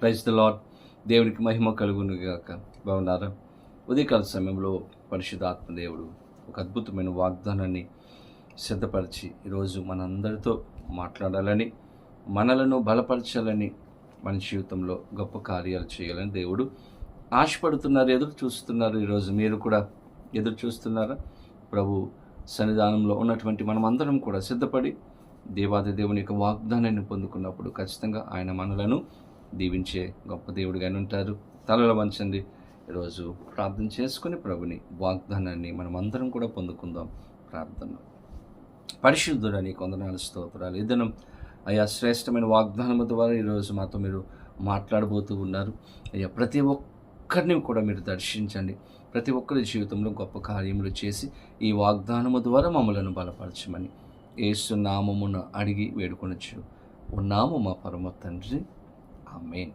Praise the lord దేవునికి మహిమ కలుగును గాక. బాగున్నారా? ఉదయకాల సమయంలో పరిశుద్ధాత్మ దేవుడు ఒక అద్భుతమైన వాగ్దానాన్ని సిద్ధపరిచి ఈరోజు మనందరితో మాట్లాడాలని మనలను బలపరచాలని మన జీవితంలో గొప్ప కార్యాలు చేయాలని దేవుడు ఆశపడుతున్నారు ఎదురు చూస్తున్నారు. ఈరోజు మీరు కూడా ఎదురు చూస్తున్నారా? ప్రభు సన్నిధానంలో ఉన్నటువంటి మనమందరం కూడా సిద్ధపడి దేవాది దేవుని యొక్క వాగ్దానాన్ని పొందుకున్నప్పుడు ఖచ్చితంగా ఆయన మనలను దీవించే గొప్ప దేవుడిగానే ఉంటారు. తలలో వంచండి. ఈరోజు ప్రార్థన చేసుకుని ప్రభుని వాగ్దానాన్ని మనం అందరం కూడా పొందుకుందాం. ప్రార్థన. పరిశుద్ధుడని కొందనాలు స్తోత్రాలు. ఇదనం అయ్యా శ్రేష్టమైన వాగ్దానము ద్వారా ఈరోజు మాతో మీరు మాట్లాడబోతూ ఉన్నారు. అయ్యా ప్రతి ఒక్కరిని కూడా మీరు దర్శించండి. ప్రతి ఒక్కరి జీవితంలో గొప్ప కార్యములు చేసి ఈ వాగ్దానము ద్వారా మమ్మలను బలపరచమని ఏసు నామమున అడిగి వేడుకొనొచ్చు. ఉన్నాము మా పరమ తండ్రి. ఆమెన్.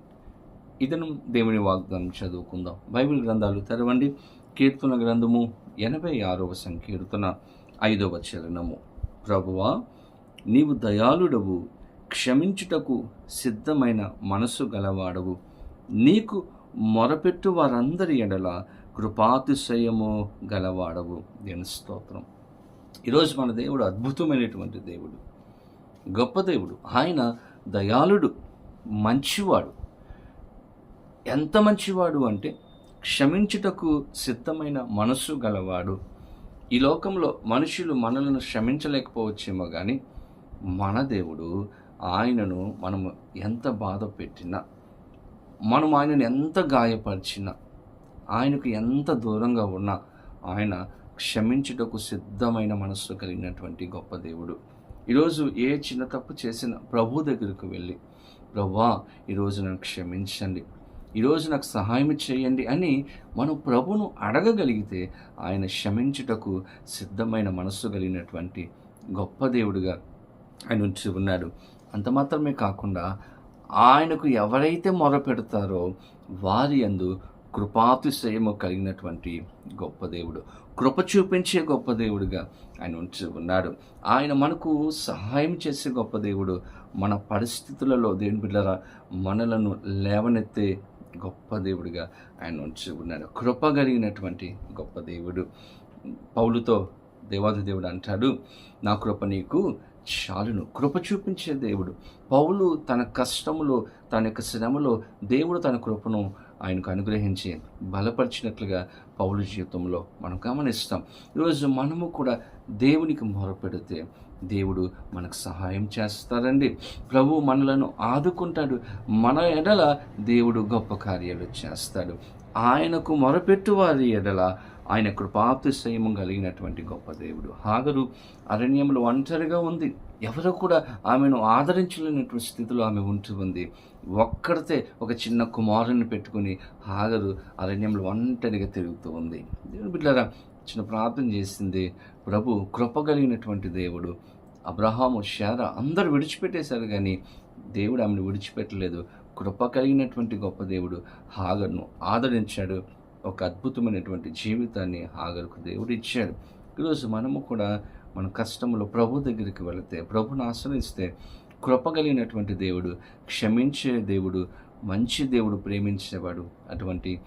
ఇదను దేవుని వాగ్దానం చదువుకుందాం. బైబిల్ గ్రంథాలు తెరవండి. కీర్తన గ్రంథము ఎనభై ఆరవ సంకీర్తన ఐదవ చరణము. ప్రభువా నీవు దయాళుడవు క్షమించుటకు సిద్ధమైన మనసు గలవాడవు. నీకు మొరపెట్టు వారందరి ఎడల కృపాతిశయము గలవాడవు. దేని స్తోత్రం. ఈరోజు మన దేవుడు అద్భుతమైనటువంటి దేవుడు గొప్ప దేవుడు. ఆయన దయాళుడు. మంచివాడు. ఎంత మంచివాడు అంటే క్షమించుటకు సిద్ధమైన మనస్సు గలవాడు. ఈ లోకంలో మనుషులు మనలను క్షమించలేకపోవచ్చేమో కానీ మన దేవుడు ఆయనను మనము ఎంత బాధ పెట్టినా మనం ఆయనను ఎంత గాయపరిచినా ఆయనకు ఎంత దూరంగా ఉన్నా ఆయన క్షమించుటకు సిద్ధమైన మనస్సు కలిగినటువంటి గొప్ప దేవుడు. ఈరోజు ఏ చిన్న తప్పు చేసిన ప్రభు దగ్గరకు వెళ్ళి ప్రభా ఈరోజు నన్ను క్షమించండి. ఈరోజు నాకు సహాయం చేయండి అని మనం ప్రభును అడగగలిగితే ఆయన క్షమించుటకు సిద్ధమైన మనస్సు కలిగినటువంటి గొప్ప దేవుడుగా ఆయన ఉంచి ఉన్నాడు. అంత మాత్రమే కాకుండా ఆయనకు ఎవరైతే మొరపెడతారో వారి అందు కృపాతిశయము కలిగినటువంటి గొప్ప దేవుడు. కృప చూపించే గొప్ప దేవుడుగా ఆయన ఉంచి ఉన్నాడు. ఆయన మనకు సహాయం చేసే గొప్ప దేవుడు మన పరిస్థితులలో దేని బిడ్డరా మనలను లేవనెత్తే గొప్ప దేవుడిగా ఆయన ఉంచి ఉన్నాడు. కృప కలిగినటువంటి గొప్ప దేవుడు. పౌలుతో దేవాది దేవుడు అంటాడు నా కృప నీకు చాలును. కృప చూపించే దేవుడు. పౌలు తన కష్టములో తన యొక్క శ్రమలో దేవుడు తన కృపను ఆయనకు అనుగ్రహించి బలపరిచినట్లుగా పౌలు జీవితంలో మనం గమనిస్తాం. ఈరోజు మనము కూడా దేవునికి మొరపెడితే దేవుడు మనకు సహాయం చేస్తారండి ప్రభు మనలను ఆదుకుంటాడు. మన ఎడల దేవుడు గొప్ప కార్యాలు చేస్తాడు. ఆయనకు మొరపెట్టు వారి ఎడల ఆయన కృపాతిశయము కలిగినటువంటి గొప్ప దేవుడు. హాగరు అరణ్యంలో ఒంటరిగా ఉంది. ఎవరు కూడా ఆమెను ఆదరించలేనటువంటి స్థితిలో ఆమె ఉంటూ ఉంది. ఒక్కడితే ఒక చిన్న కుమారుని పెట్టుకుని హాగరు అరణ్యంలో ఒంటరిగా తిరుగుతూ ఉంది. దేవుని బిడ్డారా చిన్న ప్రార్థన చేసింది. ప్రభు కృప కలిగినటువంటి దేవుడు. అబ్రహాము శార అందరూ విడిచిపెట్టేశారు కానీ దేవుడు ఆమెను విడిచిపెట్టలేదు. కృప కలిగినటువంటి గొప్ప దేవుడు హాగర్ను ఆదరించాడు. ఒక అద్భుతమైనటువంటి జీవితాన్ని హాగర్కు దేవుడు ఇచ్చాడు. ఈరోజు మనము కూడా మన కష్టంలో ప్రభు దగ్గరికి వెళితే ప్రభుని ఆశ్రయిస్తే కృప కలిగినటువంటి దేవుడు క్షమించే దేవుడు మంచి దేవుడు ప్రేమించేవాడు అటువంటి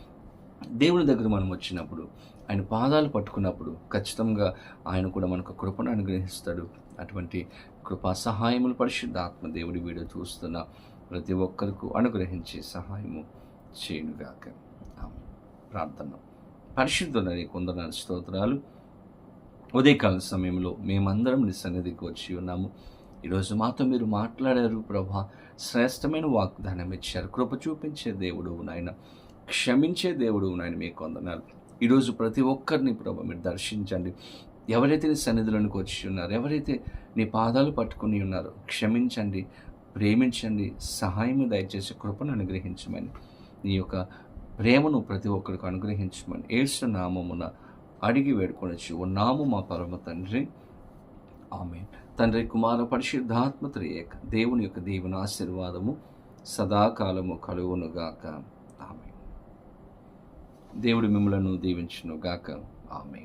దేవుని దగ్గర మనం వచ్చినప్పుడు ఆయన పాదాలు పట్టుకున్నప్పుడు ఖచ్చితంగా ఆయన కూడా మనకు కృపను అనుగ్రహిస్తాడు. అటువంటి కృపా సహాయములు పరిశుద్ధ ఆత్మ దేవుడి వీడియో చూస్తున్న ప్రతి ఒక్కరికి అనుగ్రహించే సహాయము చేయునుగాక. ప్రార్థన. పరిశుద్ధులని కొందరు స్తోత్రాలు. ఉదయకాల సమయంలో మేమందరం నీ సన్నిధికి వచ్చి ఉన్నాము. ఈరోజు మాతో మీరు మాట్లాడారు ప్రభా. శ్రేష్టమైన వాగ్దానం ఇచ్చారు. కృప చూపించే దేవుడు నాయన. క్షమించే దేవుడు నాయన మీకు వందనాలు. ఈరోజు ప్రతి ఒక్కరిని ప్రభా మీరు దర్శించండి. ఎవరైతే నీ సన్నిధిలోనికి వచ్చి ఉన్నారో ఎవరైతే నీ పాదాలు పట్టుకుని ఉన్నారో క్షమించండి ప్రేమించండి సహాయం దయచేసి కృపను అనుగ్రహించమని. నీ యొక్క ప్రేమను ప్రతి ఒక్కరికి అనుగ్రహించమని. ఏసు నామమున అడిగి వేడుకొనొచ్చు. ఓ నాము మా పరమ తండ్రి. ఆమె తండ్రి కుమార పరిశుద్ధాత్మ త్రియేక దేవుని యొక్క దేవుని ఆశీర్వాదము సదాకాలము కలువునుగాక ఆమె దేవుడు మిమ్మలను దీవించును గాక. ఆమె